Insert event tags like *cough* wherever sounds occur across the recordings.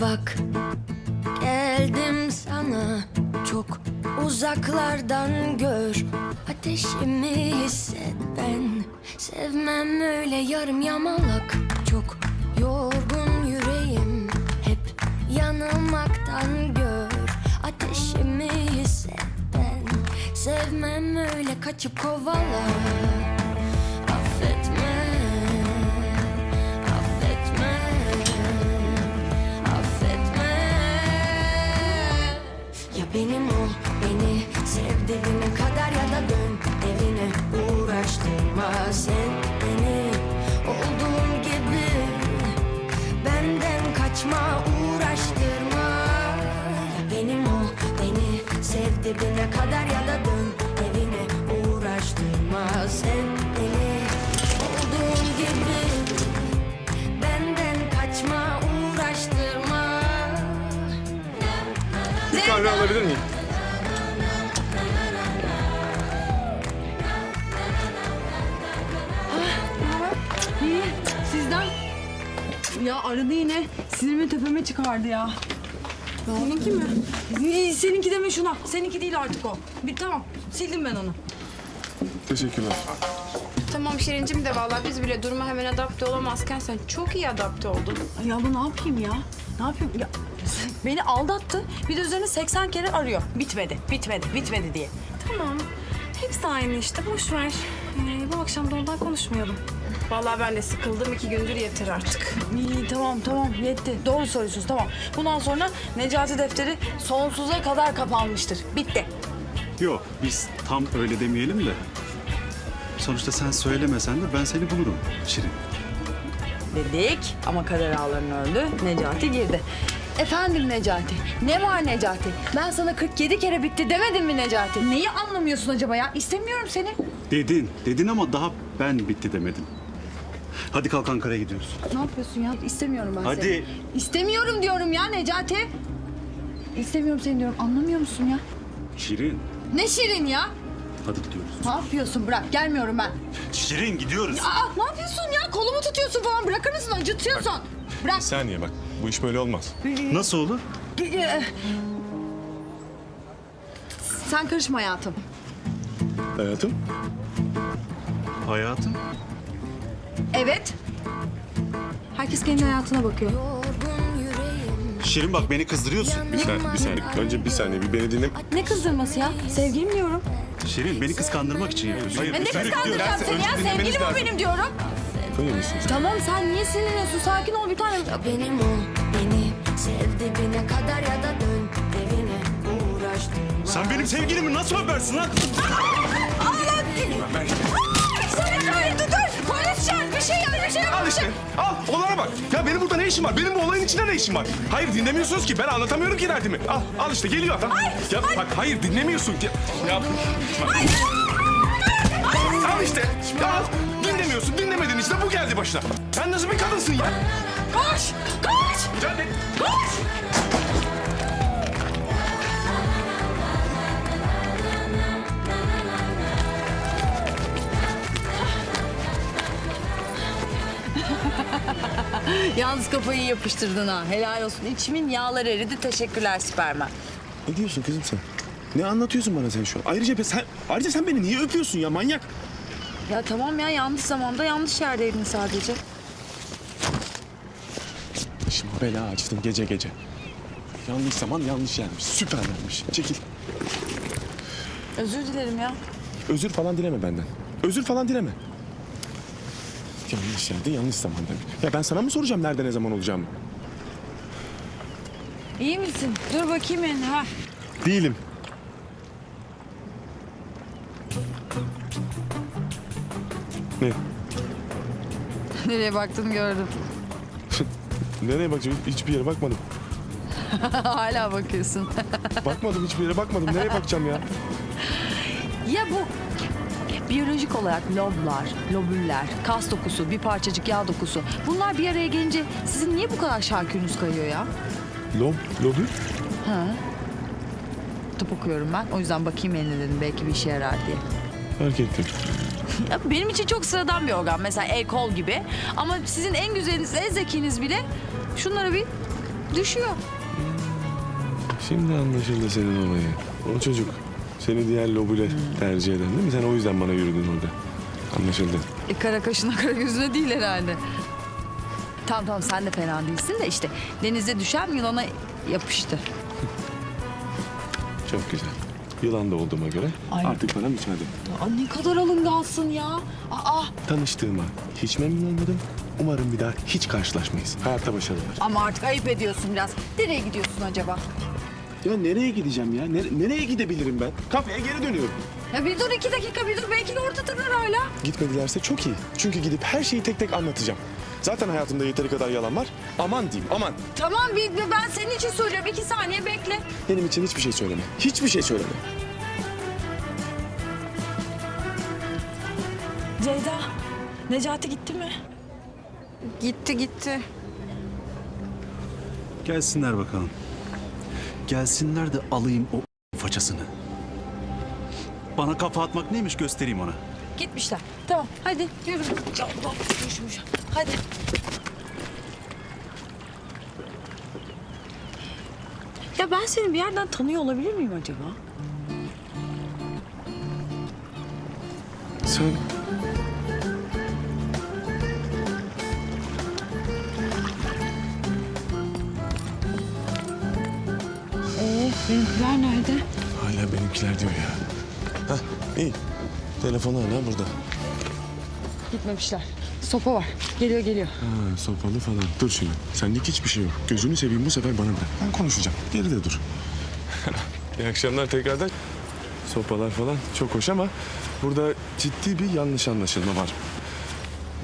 Bak. Geldim sana çok uzaklardan gör. Ateşimi hisset ben. Sevmem öyle yarım yamalak. Çok yorgun yüreğim hep yanılmaktan gör. Ateşimi hisset ben. Sevmem öyle kaçıp kovala kaçma uğraştırma. Benim ol beni sev dibine kadar ya da dön evine. Uğraştırma uğraştırma. Bir kahve alabilir miyim? Ya aradı yine. Sinirimi tepeme çıkardı ya. Seninki mi? Seninki deme şuna. Seninki değil artık o. Bir tamam. Sildim ben onu. Teşekkürler. Tamam Şirincim de vallahi biz bile duruma hemen adapte olamazken sen çok iyi adapte oldun. Ay Ya bu ne yapayım ya? Ne yapayım? Ya, beni aldattı. Bir de üzerine 80 kere arıyor. Bitmedi, bitmedi, bitmedi diye. Tamam. Hepsi aynı işte. Boş ver. Ee, bu akşam da ondan konuşmayalım. Vallahi ben de sıkıldım iki gündür yeter artık. İyi tamam tamam yetti. Doğru söylüyorsunuz tamam. Bundan sonra Necati defteri sonsuza kadar kapanmıştır. Bitti. Yok biz tam öyle demeyelim de. Sonuçta sen söylemesen de ben seni bulurum Şirin. Dedik ama kader ağlarının öldü. Necati girdi. Efendim Necati. Ne var Necati? Ben sana 47 kere bitti demedim mi Necati? Neyi anlamıyorsun acaba ya? İstemiyorum seni. Dedin, dedin ama daha ben bitti demedim. Hadi kalk Ankara'ya gidiyoruz. Ne yapıyorsun ya? İstemiyorum ben Hadi. seni. İstemiyorum diyorum ya Necati. İstemiyorum seni diyorum. Anlamıyor musun ya? Şirin, Ne şirin ya? hadi gidiyoruz. Ne yapıyorsun? Bırak. Gelmiyorum ben. Şirin gidiyoruz. Aa ne yapıyorsun ya? Kolumu tutuyorsun falan. Bırakır mısın? Acıtıyorsun. Bırak. Bir saniye bak. Bu iş böyle olmaz. Nasıl olur? Ee, Sen karışma hayatım. Hayatım. Hayatım. Evet. Herkes kendi hayatına bakıyor. Şirin bak beni kızdırıyorsun. Bir saniye, bir saniye. Önce bir saniye. Bir beni dinle. Ne kızdırması ya? Sevgilim diyorum. Şirin beni kıskandırmak için yapıyorsun. Hayır, Ben ne lütfen. kıskandıracağım Önce seni ya? dinlemeniz Sevgilim o lazım. benim diyorum. Mısın sen? Tamam sen niye sinirleniyorsun? Sakin ol bir tanem. Ya benim ol beni sev dibine kadar ya da dön evine uğraştırma Sen benim sevgilimi nasıl öpersin lan? Dur Al. Olana bak. Ya benim burada ne işim var? Benim bu olayın içinde ne işim var? Hayır dinlemiyorsunuz ki. Ben anlatamıyorum ki derdimi. Al. Al işte geliyor adam. ya bak hayır dinlemiyorsun ki. Ya. Al işte. Al. Dinlemiyorsun. Dinlemedin işte. Bu geldi başına. Sen nasıl bir kadınsın ya? Koş. Koş. Ya ne? Koş. *laughs* Yalnız kafayı yapıştırdın ha. Helal olsun. İçimin yağları eridi. Teşekkürler Süpermen. Ne diyorsun kızım sen? Ne anlatıyorsun bana sen şu an? Ayrıca be- sen ayrıca sen beni niye öpüyorsun ya manyak? Ya tamam ya yanlış zamanda yanlış yerdeydin sadece. Şimdi bela açtın gece gece. Yanlış zaman yanlış yermiş. Süper vermiş. Çekil. Özür dilerim ya. Özür falan dileme benden. Özür falan dileme. Yanlış yerde yanlış zamanda. Ya ben sana mı soracağım nerede ne zaman olacağımı? İyi misin? Dur bakayım eline ha. Değilim. Ne? *laughs* Nereye baktığını gördüm. *laughs* Nereye bakacağım? Hiçbir yere bakmadım. *laughs* Hala bakıyorsun. Bakmadım hiçbir yere bakmadım. Nereye bakacağım ya? ya bu biyolojik olarak loblar, lobüller, kas dokusu, bir parçacık yağ dokusu. Bunlar bir araya gelince sizin niye bu kadar şarkünüz kayıyor ya? Lob, lobü? Ha? Tıp okuyorum ben. O yüzden bakayım eline dedim. Belki bir işe yarar diye. Fark ettim. Ya benim için çok sıradan bir organ. Mesela el kol gibi. Ama sizin en güzeliniz, en zekiniz bile şunlara bir Düşüyor. Şimdi anlaşıldı senin olayı. O çocuk seni diğer lobule tercih eden değil mi? Sen o yüzden bana yürüdün orada. Anlaşıldı. E kara kaşına kara gözüne değil herhalde. Tamam tamam sen de fena değilsin de işte denize düşen yılana yapıştı. *laughs* Çok güzel. Yılan da olduğuma göre Ay. artık bana müsaade. Aa, ne kadar alıngansın ya. Aa, Tanıştığıma hiç memnun olmadım. Umarım bir daha hiç karşılaşmayız. Hayatta başarılar. ama artık ayıp ediyorsun biraz. Nereye gidiyorsun acaba? Ya nereye gideceğim ya? Nere- nereye gidebilirim ben? Kafeye geri dönüyorum. Ya bir dur iki dakika bir dur belki de ortadırlar hala. Gitmedilerse çok iyi. Çünkü gidip her şeyi tek tek anlatacağım. Zaten hayatımda yeteri kadar yalan var. Aman diyeyim aman. Tamam bir, bir- ben senin için söylüyorum iki saniye bekle. Benim için hiçbir şey söyleme. Hiçbir şey söyleme. Ceyda, Necati gitti mi? Gitti gitti. Gelsinler bakalım. Gelsinler de alayım o façasını. Bana kafa atmak neymiş göstereyim ona. Gitmişler. Tamam hadi yürü. Ya, Allah. Hadi. Ya ben seni bir yerden tanıyor olabilir miyim acaba? Sen... benimkiler nerede? Hala benimkiler diyor ya. Hah iyi. Telefonu hala burada. Gitmemişler. Sopa var. Geliyor geliyor. Ha, sopalı falan. Dur şimdi. Senlik hiçbir şey yok. Gözünü seveyim bu sefer bana bırak. Ben konuşacağım. Geride dur. *laughs* İyi akşamlar tekrardan. Sopalar falan çok hoş ama burada ciddi bir yanlış anlaşılma var.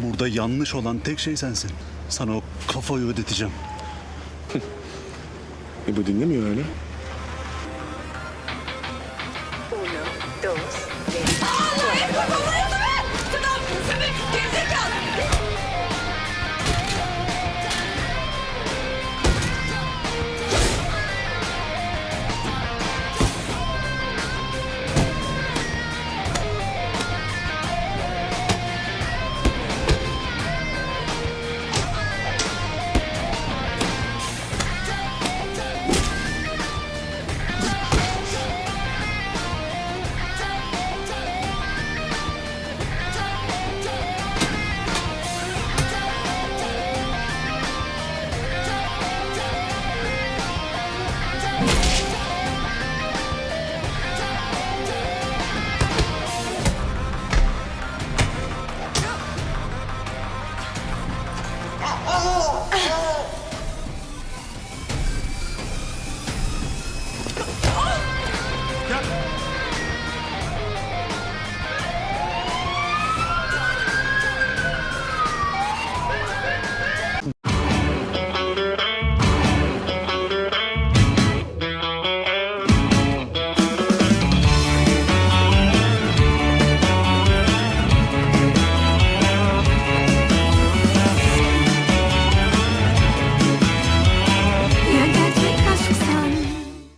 Burada yanlış olan tek şey sensin. Sana o kafayı ödeteceğim. *laughs* E bu dinlemiyor hala.